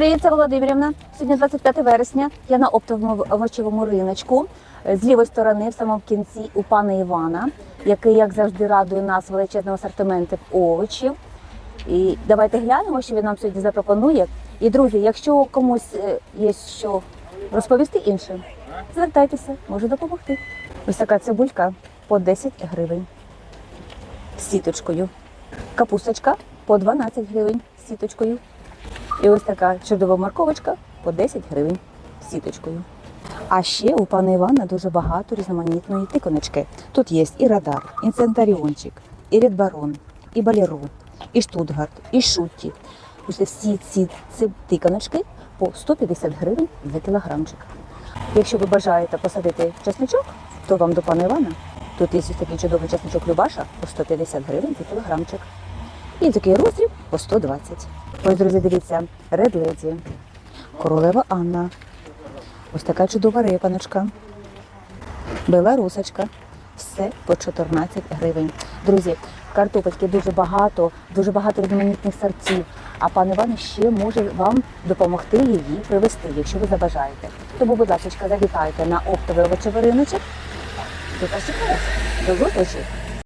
Привіт, Володимирівна. Сьогодні 25 вересня. Я на оптовому овочевому риночку. Е, З лівої сторони, в самому кінці, у пана Івана, який, як завжди, радує нас величезним асортиментом овочів. І давайте глянемо, що він нам сьогодні запропонує. І друзі, якщо комусь е, є що розповісти іншим, звертайтеся, можу допомогти. Ось така цибулька по 10 гривень з сіточкою. Капусточка по 12 гривень з сіточкою. І ось така чудова морковочка по 10 гривень сіточкою. А ще у пана Івана дуже багато різноманітної тиконочки. Тут є і радар, і центаріончик, і рідбарон, і балеру, і штутгарт, і шутті. Ось всі ці, ці тиконочки по 150 гривень за кілограмчик. Якщо ви бажаєте посадити чесничок, то вам до пана Івана. Тут є ось такий чудовий чесничок Любаша по 150 гривень за кілограмчик. І такий розріб по 120. Ось, друзі, дивіться, Red Lady, королева Анна. Ось така чудова репаночка. Белорусочка. Все по 14 гривень. Друзі, картопельки дуже багато, дуже багато різноманітних сортів. А пан Іван ще може вам допомогти її привезти, якщо ви забажаєте. Тому, будь ласка, завітайте на оптовий овочевий риночок. До зустрічі!